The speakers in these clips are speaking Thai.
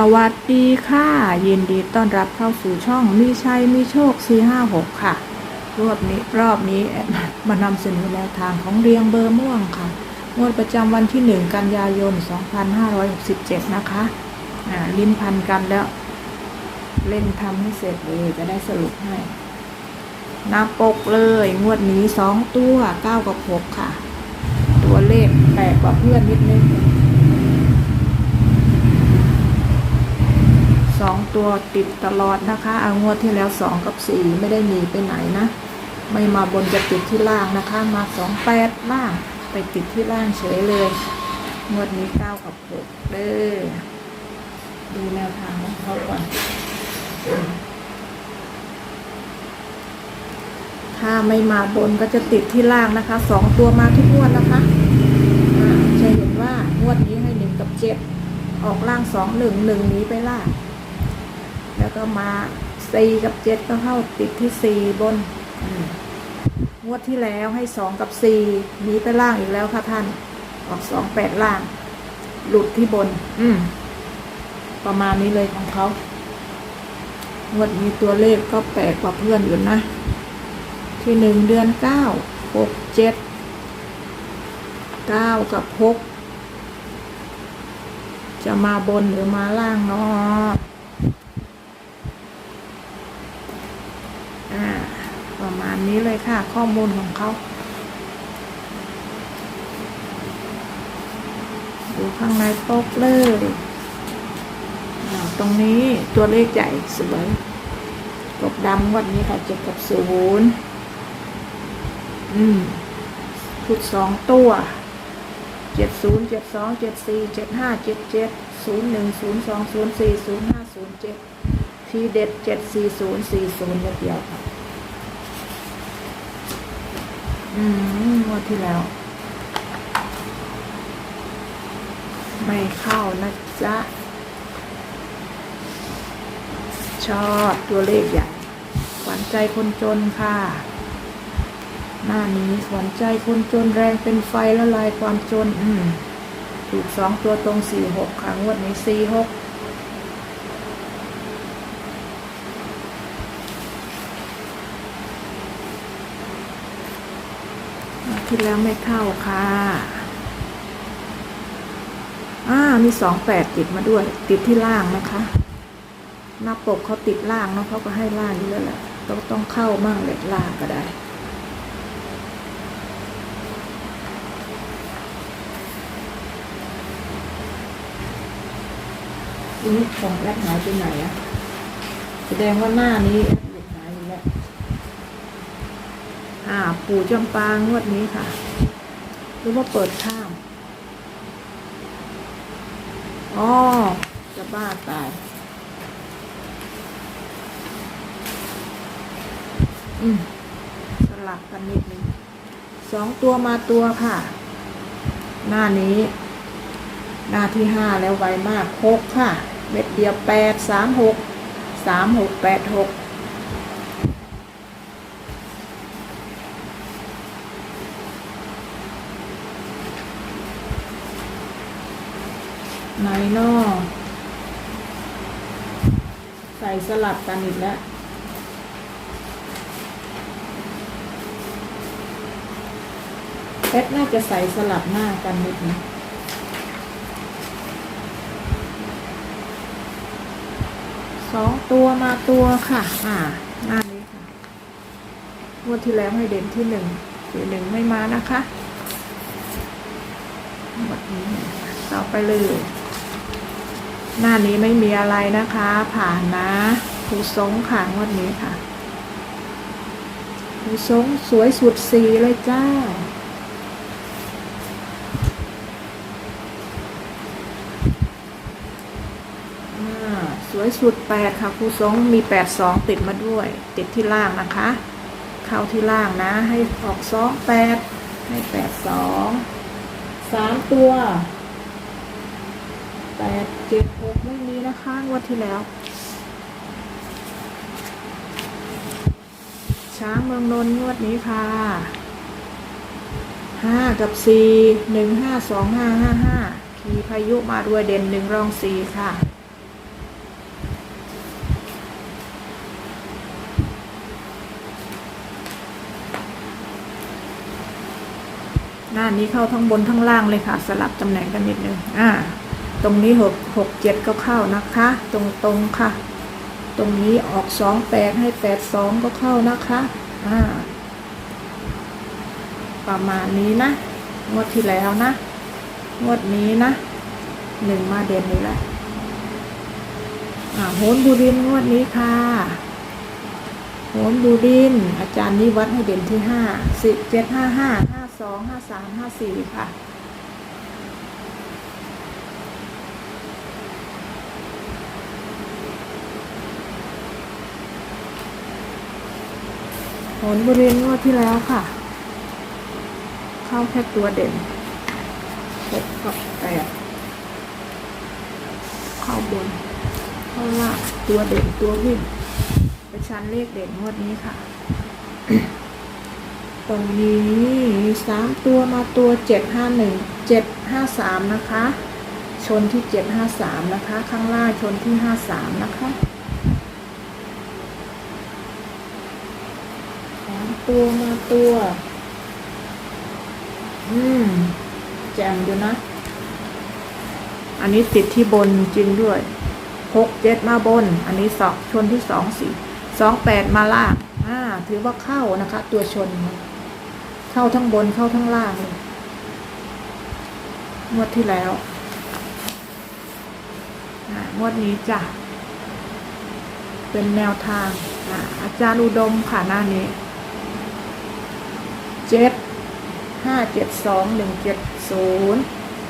สวัสดีค่ะ ยินดีต้อนรับเข้าสู่ช่องมีชัยมีโชค 456 ค่ะ รอบนี้รอบนี้มานำเสนอแนวทางของเรียงเบอร์ม่วงค่ะงวดประจำวันที่ 1 กันยายน 2567 นะคะอ่าลิ้นพันกันแล้ว เล่นทำให้เสร็จเลยจะได้สรุปให้น้าปกเลย งวดนี้ 2 ตัว 9 กับ 6 ค่ะ ตัวเลขแปลกกว่าเพื่อนนิดนึง สองตัวติดตลอดนะคะเอางวดที่แล้วสองกับสี่ไม่ได้หนีไปไหนนะ ไม่มาบนจะติดที่ล่างนะคะ มาสองแปดล่างไปติดที่ล่างเฉยเลย งวดนี้เก้ากับหกเด้อดูแนวทางของเขาก่อนถ้าไม่มาบนก็จะติดที่ล่างนะคะสองตัวมาทุกงวดนะคะจะเห็นว่างวดนี้ให้หนึ่งกับเจ็ดออกล่างสองหนึ่งหนึ่งนี้ไปล่าง แล้วก็มาสี่กับเจ็ดก็เข้าติดที่สี่บนอืมงวดที่แล้วให้สองกับสี่หนีไปล่างอีกแล้วค่ะท่าน ออกสองแปดล่าง หลุดที่บน อืม ประมาณนี้เลยของเขางวดนี้ตัวเลขก็แปลกกว่าเพื่อนอยู่นะ ที่หนึ่งเดือนเก้าหกเจ็ดเก้ากับหกจะมาบนหรือมาล่างเนาะ อ่า ประมนี้เลยค่ะ ข้อมูลของเขาดูข้างในปกเลยตรงนี้ตัวเลขใหญ่สวยกบดำวันนี้ค่ะเจ็ดกับศูนย์อืมชุดสองตัวเจ็ดศูนย์เจ็ดสองเจ็ดสี่เจ็ดห้าเจ็ดเจ็ดศูนย์หนึ่งศูนย์สองศูนย์สี่ศูนย์ห้าศูนย์เจ็ดทีเด็ดเจ็ดสี่ศูนย์สี่ศูนย์เดียวค่ะ อืมงวดที่แล้ว ไม่เข้านะจ๊ะ ชอบตัวเลขใหญ่หวานใจคนจนค่ะ หน้านี้หวานใจคนจนแรงเป็นไฟละลายความจน อืมถูกสองตัวตรงสี่หกค่ะ งวดนี้สี่หก ที่แล้วไม่เข้าค่ะ อ่า มีสองแปดติดมาด้วย ติดที่ล่างนะคะ หน้าปกเขาติดล่างเนาะเขาก็ให้ล่างอยู่แล้วแหละต้องต้องเข้ามั่งเลยล่างก็ได้ทีนี้ของแอดหายไปไหนอะแสดงว่าหน้านี้แอดหลุดหายอยู่แล้ว อ่า ปู่จำปางวดนี้ค่ะ หรือว่าเปิดข้ามอ๋อจะบ้าตาย อืม สลับกันนิดนึงสองตัวมาตัวค่ะ หน้านี้ หน้าที่ห้าแล้วไวมากหกค่ะ เม็ดเดียวแปดสามหกสามหกแปดหก ไหนนอใส่สลับกันอีกแล้วเพชรน่าจะใส่สลับหน้ากันนิดนึงสองตัวมาตัวค่ะ อ่า หน้านี้ค่ะงวดที่แล้วให้เด่นที่หนึ่งสี่หนึ่งไม่มานะคะงวดนี้ต่อไปเลย หน้านี้ไม่มีอะไรนะคะ ผ่านนะผูสงค่ะงวดนี้ค่ะผูสงสวยสุดสีเลยจ้าอ่าสวยสุดแปดค่ะครูสงมีแปดสองติดมาด้วย ติดที่ล่างนะคะ เข้าที่ล่างนะ ให้ออกสองแปดให้แปดสองสามตัว แปดเจ็ดหกไม่มีนะคะงวดที่แล้ว ช้างเมืองนนท์งวดนี้ค่ะห้ากับสี่หนึ่งห้าสองห้าห้าห้าขีพายุมาด้วยเด่นหนึ่งรองสี่ค่ะหน้านี้เข้าทั้งบนทั้งล่างเลยค่ะ สลับตำแหน่งกันนิดนึงอ่า ตรงนี้หกหกเจ็ดก็เข้านะคะ ตรงตรงค่ะ ตรงนี้ออกสองแปดให้แปดสองก็เข้านะคะอ่าประมาณนี้นะ งวดที่แล้วนะ งวดนี้นะหนึ่งมาเด่นนี่แหละอ่าโหนบุรินงวดนี้ค่ะโหนบุรินอาจารย์นิวัดให้เด่นที่ห้าสิบเจ็ดห้าห้าห้าสองห้าสามห้าสี่ค่ะ นบรินทร์งวดที่แล้วค่ะ เข้าแค่ตัวเด่นหกกับแปดเข้าบน เข้าล่างตัวเด่นตัววิ่งไปชั้นเลขเด่นงวดนี้ค่ะ ตรงนี้สามตัวมาตัวเจ็ดห้าหนึ่งเจ็ดห้าสามนะคะ ชนที่เจ็ดห้าสามนะคะ ข้างล่างชนที่ห้าสามนะคะสาม ตัวมาตัว อืมแจมดูนะ อันนี้ติดที่บนจริงด้วยหกเจ็ดมาบน อันนี้สองชนที่สองสี่สองแปดมาล่างอ่าถือว่าเข้านะคะ ตัวชน เข้าทั้งบนเข้าทั้งล่างเลยงวดที่แล้วอ่างวดนี้จ้ะ เป็นแนวทางอ่าอาจารย์อุดมค่ะหน้านี้ เจ็ดห้าเจ็ดสองหนึ่งเจ็ดศูนย์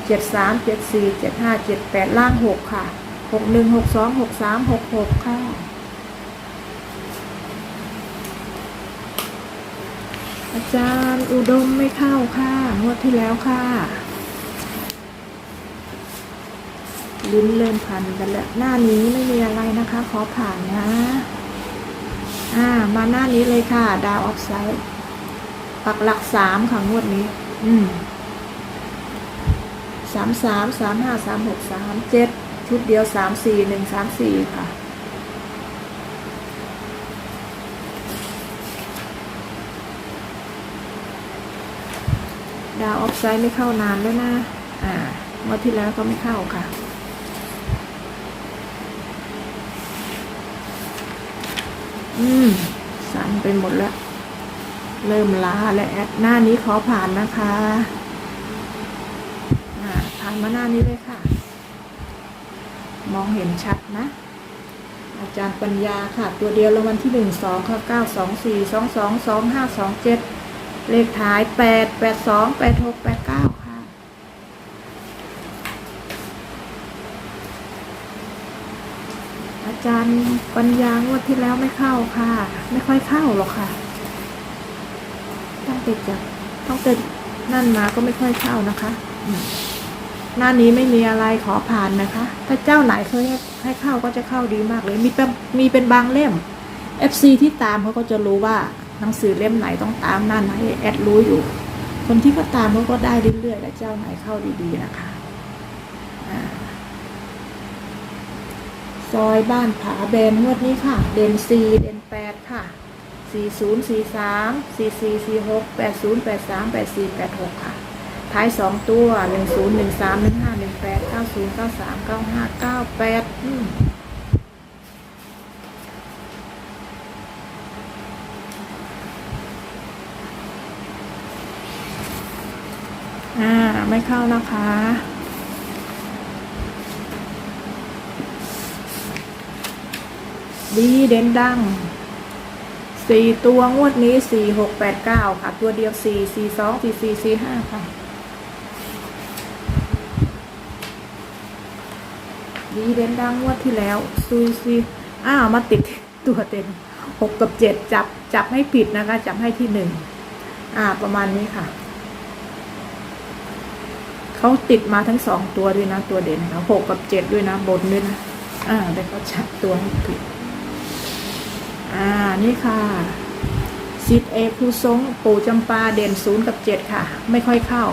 เจ็ดสามเจ็ดสี่เจ็ดห้าเจ็ดแปดล่างหกค่ะหกหนึ่งหกสองหกสามหกหกค่ะ อาจารย์อุดมไม่เข้าค่ะงวดที่แล้วค่ะ ลิ้นเริ่มพันกันแล้ว หน้านี้ไม่มีอะไรนะคะ ขอผ่านนะ อ่า มาหน้านี้เลยค่ะ ดาวออฟไซด์ ปักหลักสามค่ะงวดนี้ อืมสามสามสามห้าสามหกสามเจ็ดชุดเดียวสามสี่หนึ่งสามสี่ค่ะดาวออฟไซด์ไม่เข้านานแล้วนะ อ่าเมื่อที่แล้วก็ไม่เข้าค่ะ อืม สั่นไปหมดแล้ว เริ่มล้าและแอดหน้านี้ขอผ่านนะคะผ่านมาหน้านี้เลยค่ะ มองเห็นชัดนะ อาจารย์ปัญญาค่ะ ตัวเดียวรางวัลที่หนึ่งสองค่ะเก้าสองสี่สองสองสองห้าสองเจ็ดเลขท้ายแปดแปดสองแปดหกแปดเก้าค่ะอาจารย์ปัญญางวดที่แล้วไม่เข้าค่ะ ไม่ค่อยเข้าหรอกค่ะ ติดจากต้องติดนั่นมาก็ไม่ค่อยเข้านะคะหน้านี้ไม่มีอะไรขอผ่านนะคะ ถ้าเจ้าไหนเคยให้เข้าก็จะเข้าดีมากเลย มีเป็นมีเป็นบางเล่ม FC ที่ตามเขาก็จะรู้ว่าหนังสือเล่มไหนต้องตามหน้าไหนแอดรู้อยู่ คนที่เขาตามเขาก็ได้เรื่อยๆและเจ้าไหนเข้าดีๆนะคะซอยบ้านผาแบนงวดนี้ค่ะ เดนสี่เดน 4043 4446 8083 8486 ค่ะ ท้าย 2 ตัว 1013 1518 90 93 95 98อืมอ่า ไม่เข้านะคะดีเด่นดัง สี่ตัวงวดนี้สี่หกแปดเก้าค่ะ ตัวเดียวสี่สี่สองสี่สี่สี่ห้าค่ะ ดีเด่นดังงวดที่แล้วซุยซีอ้าวมาติดตัวเต็มหกกับเจ็ดจับจับให้ผิดนะคะ จับให้ที่หนึ่งอ่าประมาณนี้ค่ะเขาติดมาทั้งสองตัวด้วยนะ ตัวเด่นค่ะหกกับเจ็ดด้วยนะบนด้วยนะอ่าแต่เขาจับตัวให้ผิด อ่า นี่ค่ะซิดเอคูซงปู่จำปาเด่นศูนย์กับเจ็ดค่ะ ไม่ค่อยเข้า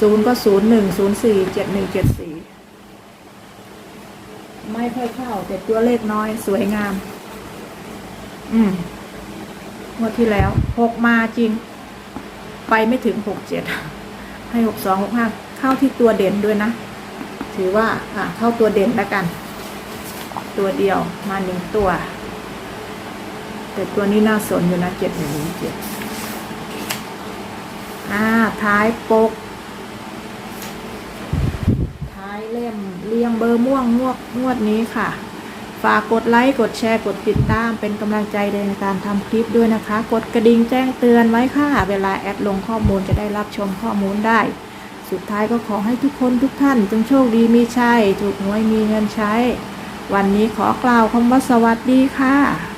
ศูนย์ก็ศูนย์หนึ่งศูนย์สี่เจ็ดหนึ่งเจ็ดสี่ไม่ค่อยเข้า แต่ตัวเลขน้อยสวยงาม อืมงวดที่แล้วหกมาจริง ไปไม่ถึงหกเจ็ดให้หกสองหกห้าเข้าที่ตัวเด่นด้วยนะ ถือว่า อ่าเข้าตัวเด่นแล้วกัน ตัวเดียวมาหนึ่งตัว แต่ตัวนี้น่าสนอยู่นะเจ็ดหนึ่งเจ็ดอ่าท้ายปก ท้ายเล่มเรียงเบอร์ม่วงงวดงวดนี้ค่ะ ฝากกดไลค์กดแชร์กดติดตามเป็นกำลังใจในการทำคลิปด้วยนะคะ กดกระดิ่งแจ้งเตือนไว้ค่ะ เวลาแอดลงข้อมูลจะได้รับชมข้อมูลได้ สุดท้ายก็ขอให้ทุกคนทุกท่านจงโชคดีมีชัยถูกหวยมีเงินใช้ วันนี้ขอกล่าวคำว่าสวัสดีค่ะ